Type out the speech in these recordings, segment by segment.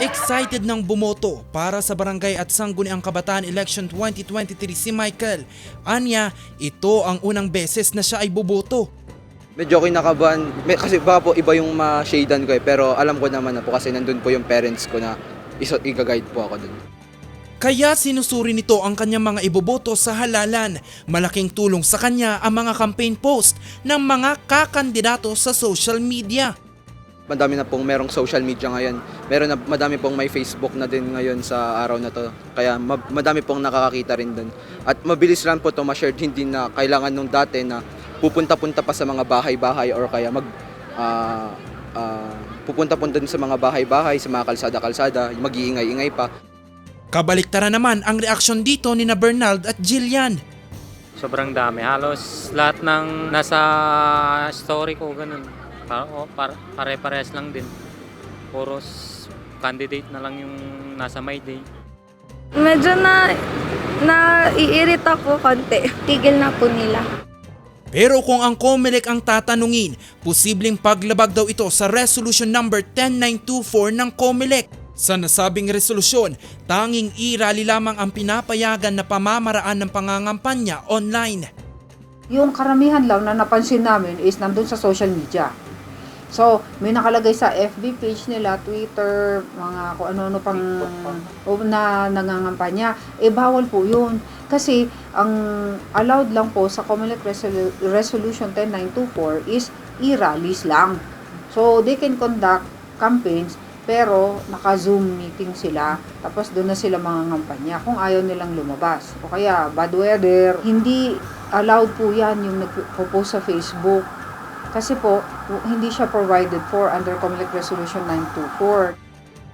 Excited ng bumoto para sa barangay at sangguniang kabataan election 2023 si Michael. Anya, ito ang unang beses na siya ay boboto. Medyo kinakabahan, May- kasi baka po iba yung ma-shadean ko eh, pero alam ko naman na po kasi nandun po yung parents ko na i-guide po ako dun. Kaya sinusuri nito ang kanyang mga iboboto sa halalan. Malaking tulong sa kanya ang mga campaign post ng mga kakandidato sa social media. Madami na pong merong social media ngayon. Meron na madami pong may Facebook na din ngayon sa araw na to. Kaya ma- madami pong nakakakita rin dun. At mabilis lang po to ma-share, hindi na kailangan nung dati na pupunta-punta pa sa mga bahay-bahay or kaya mag ah, ah, pupunta-punta din sa mga bahay-bahay, sa mga kalsada-kalsada, mag-iingay-ingay pa. Kabaliktaran naman ang reaksyon dito ni na Bernald at Jillian. Sobrang dami. Halos lahat ng nasa story ko ganun. Par, o, par, pare-pares lang din. Puro candidate na lang yung nasa my day. Medyo na naiirita ko konti. Tigil na po nila. Pero kung ang COMELEC ang tatanungin, posibleng paglabag daw ito sa resolution number 10924 ng COMELEC. Sa nasabing resolusyon, tanging irali lamang ang pinapayagan na pamamaraan ng pangangampanya online. Yung karamihan lang na napansin namin is nandun sa social media. So, may nakalagay sa FB page nila, Twitter, mga kung ano-ano pang o na nangangampanya. Eh, bawal po yun. Kasi, ang allowed lang po sa Comelec Resolu- Resolution 10924 is e-rallies lang. So, they can conduct campaigns pero naka-Zoom meeting sila tapos doon na sila mangangampanya kung ayaw nilang lumabas. O kaya, bad weather, hindi allowed po yan yung nagpo-post sa Facebook kasi po, hindi siya provided for under Comelec Resolution 924.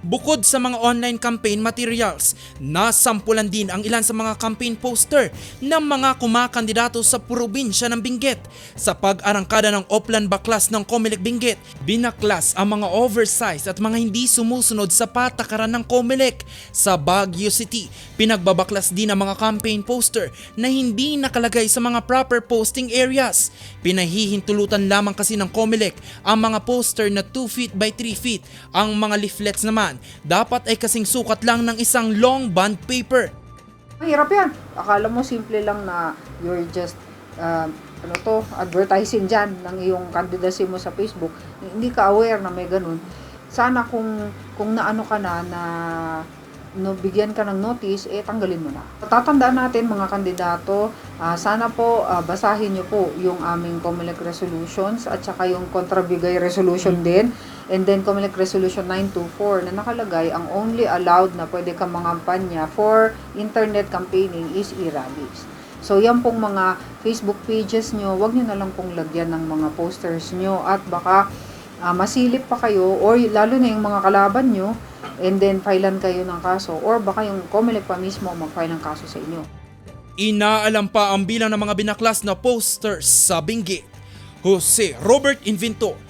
Bukod sa mga online campaign materials, nasampulan din ang ilan sa mga campaign poster ng mga kumakandidato sa probinsya ng Benguet. Sa pag-arangkada ng Oplan Baklas ng Comelec Benguet, binaklas ang mga oversized at mga hindi sumusunod sa patakaran ng Comelec. Sa Baguio City, pinagbabaklas din ang mga campaign poster na hindi nakalagay sa mga proper posting areas. Pinahihintulutan lamang kasi ng Comelec ang mga poster na 2 feet by 3 feet. Ang mga leaflets naman dapat ay kasing sukat lang ng isang long bond paper. Mahirap yan. Akala mo simple lang na you're just uh, ano to, advertising dyan ng iyong candidacy mo sa Facebook. Hindi ka aware na may ganun. Sana kung kung naano ka na na no, bigyan ka ng notice, eh tanggalin mo na. Tatandaan natin mga kandidato, ah, sana po ah, basahin nyo po yung aming COMELEC resolutions at saka yung Contrabigay resolution din. And then COMELEC resolution 924 na nakalagay ang only allowed na pwede kang mangampanya for internet campaigning is e-rallies. So yan pong mga Facebook pages nyo, wag nyo na lang pong lagyan ng mga posters nyo at baka ah, masilip pa kayo or lalo na yung mga kalaban nyo and then filean kayo ng kaso or baka yung COMELEC pa mismo mag-file ng kaso sa inyo. Inaalam pa ang bilang ng mga binaklas na posters sa Benguet. Jose Robert Inventor